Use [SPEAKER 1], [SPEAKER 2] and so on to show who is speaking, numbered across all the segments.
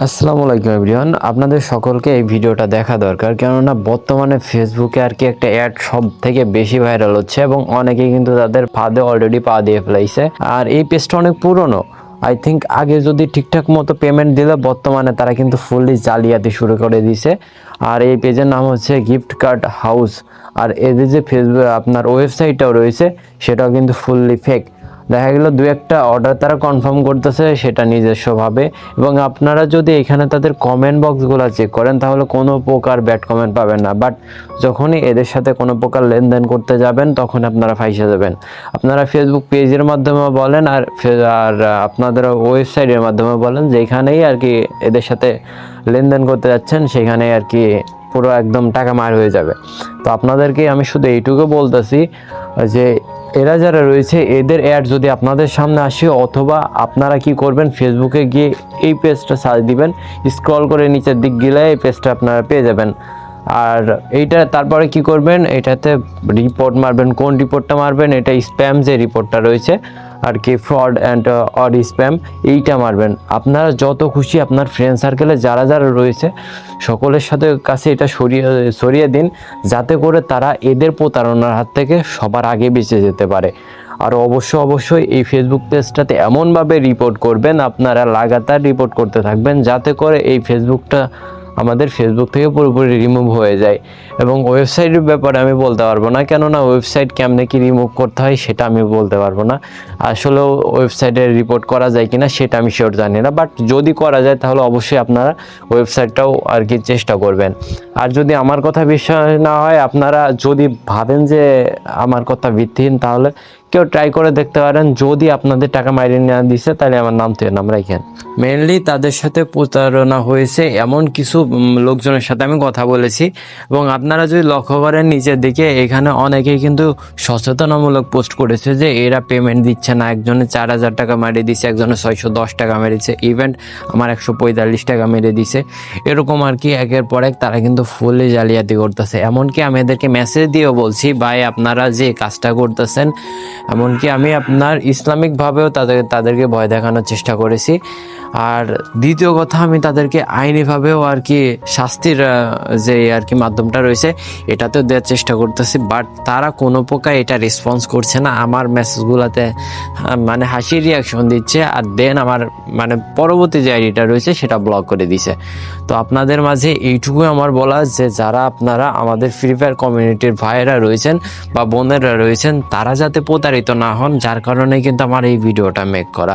[SPEAKER 1] আসসালামু আলাইকুম এভরিওয়ান। আপনাদের সকলকে এই ভিডিওটা দেখা দরকার, কেননা বর্তমানে ফেসবুকে আর কি একটা অ্যাড সব থেকে বেশি ভাইরাল হচ্ছে এবং অনেকেই কিন্তু তাদের ফাঁদে অলরেডি পা দিয়ে ফেলাইছে। আর এই পেজটা অনেক পুরনো। আই থিঙ্ক আগে যদি ঠিকঠাক মতো পেমেন্ট দিলে বর্তমানে তারা কিন্তু ফুললি জালিয়াতি শুরু করে দিছে আর এই পেজের নাম হচ্ছে গিফট কার্ড হাউস আর এদের যে ফেসবুক আপনার ওয়েবসাইটটাও রয়েছে, সেটাও কিন্তু ফুললি ফেক দেখা গেল দু একটা অর্ডার তারা কনফার্ম করতেছে, সেটা নিজস্বভাবে এবং আপনারা যদি এখানে তাদের কমেন্ট বক্সগুলো চেক করেন, তাহলে কোনো প্রকার ব্যাড কমেন্ট পাবেন না। বাট যখনই এদের সাথে কোনো প্রকার লেনদেন করতে যাবেন, তখন আপনারা ফাইসে যাবেন। আপনারা ফেসবুক পেজের মাধ্যমে বলেন, আর আর আপনাদের ওয়েবসাইটের মাধ্যমে বলেন, যেখানেই আর কি এদের সাথে লেনদেন করতে যাচ্ছেন, সেখানেই আর কি পুরো একদম টাকা মার হয়ে যাবে। তো আপনাদেরকে আমি শুধু এইটুকু বলতেছি, যে এরা যারা রয়েছে, এদের অ্যাড যদি আপনাদের সামনে আসে, অথবা আপনারা কি করবেন ফেসবুকে গিয়ে এই পেজটা সার্চ দিবেন স্ক্রল করে নিচের দিক গেলে এই পেজটা আপনারা পেয়ে যাবেন। আর এইটা, তারপরে কি করবেন, এটাতে রিপোর্ট মারবেন। কোন রিপোর্টটা মারবেন, এটা স্প্যাম যে রিপোর্টটা রয়েছে আর কি ফ্রড অ্যান্ড অড স্প্যাম এইটা মারবেন। আপনারা যত খুশি আপনার ফ্রেন্ড সার্কেলে যারা যারা রয়েছে, সকলের সাথে কাছে এটা সরিয়ে সরিয়ে দিন, যাতে করে তারা এদের প্রতারণার হাত থেকে সবার আগে বেঁচে যেতে পারে। আর অবশ্য অবশ্যই এই ফেসবুক পেজটাতে এমনভাবে রিপোর্ট করবেন, আপনারা লাগাতার রিপোর্ট করতে থাকবেন, যাতে করে এই ফেসবুকটা আমাদের ফেসবুক থেকে পুরোপুরি রিমুভ হয়ে যায়। এবং ওয়েবসাইটের ব্যাপারে আমি বলতে পারব না, কেননা ওয়েবসাইট কেমনে কি রিমুভ করতে হয় সেটা আমি বলতে পারব না। আসলেও ওয়েবসাইটে রিপোর্ট করা যায় কিনা সেটা আমি শিওর জানি না বাট যদি করা যায় তাহলে অবশ্যই আপনারা ওয়েবসাইটটাও আর কি চেষ্টা করবেন। আর যদি আমার কথা বিশ্বাস না হয়, আপনারা যদি ভাবেন যে আমার কথা ভিত্তিহীন তাহলে কেউ ট্রাই করে দেখতে পারেন, যদি আপনাদের টাকা মাইরে না দিছে, তাহলে আমার নাম থেকে নাম রাখেন মেনলি তাদের সাথে প্রতারণা হয়েছে, এমন কিছু লোকজনের সাথে আমি কথা বলেছি। এবং আপনারা যদি লক্ষ্য করেন, নিচের দিকে এখানে অনেকেই কিন্তু সচেতনামূলক পোস্ট করেছে যে, এরা পেমেন্ট দিচ্ছে না, একজনে চার হাজার টাকা মারিয়ে দিছে, একজনে ছয়শো দশ টাকা মেরেছে ইভেন্ট আমার একশো পঁয়তাল্লিশ টাকা মেরে দিছে। এরকম আর কি, একের পর এক তারা কিন্তু ফুলে জালিয়াতি করতেছে। এমনকি আমি এদেরকে মেসেজ দিয়েও বলছি, ভাই, আপনারা যে কাজটা করতেছেন এমনকি আমি আপনার ইসলামিকভাবেও তাদের, তাদেরকে ভয় দেখানোর চেষ্টা করেছি। আর দ্বিতীয় কথা, আমি তাদেরকে আইনিভাবেও আর কি শাস্তির যে আর কি মাধ্যমটা রয়েছে, এটাতেও দেওয়ার চেষ্টা করতেছি। বাট তারা কোনো প্রকার এটা রেসপন্স করছে না। আমার মেসেজগুলোতে মানে হাসির রিয়াকশন দিচ্ছে। আর দেন আমার মানে পরবর্তী যে আইডিটা রয়েছে, সেটা ব্লক করে দিছে। তো আপনাদের মাঝে এইটুকুই আমার বলা যে, যারা আপনারা আমাদের ফ্রি ফায়ার কমিউনিটির ভাইয়েরা রয়েছেন বা বোনেরা রয়েছেন, তারা যাতে প্রতারিত না হন, যার কারণে কিন্তু আমার এই ভিডিওটা মেক করা।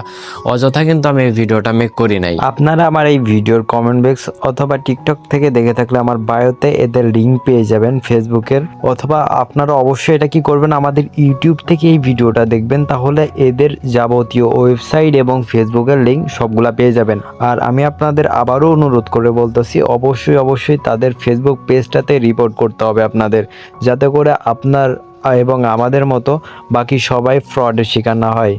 [SPEAKER 1] অযথা কিন্তু আমি এই ভিডিওটা মেক করি নাই।
[SPEAKER 2] আপনারা আমার এই ভিডিওর কমেন্ট বক্স অথবা টিকটক থেকে দেখে থাকলে আমার বায়োতে এদের লিঙ্ক পেয়ে যাবেন ফেসবুকের অথবা আপনারা অবশ্যই এটা কি করবেন, আমাদের ইউটিউব থেকে এই ভিডিওটা দেখবেন, তাহলে এদের যাবতীয় ওয়েবসাইট এবং ফেসবুকের লিঙ্ক সবগুলা পেয়ে যাবেন। আর আমি আপনাদের আবারও অনুরোধ করে বলতেছি, অবশ্যই অবশ্যই তাদের ফেসবুক পেজটাতে রিপোর্ট করতে হবে আপনাদের, যাতে করে আপনার এবং আমাদের মতো বাকি সবাই ফ্রডের শিকার না হয়।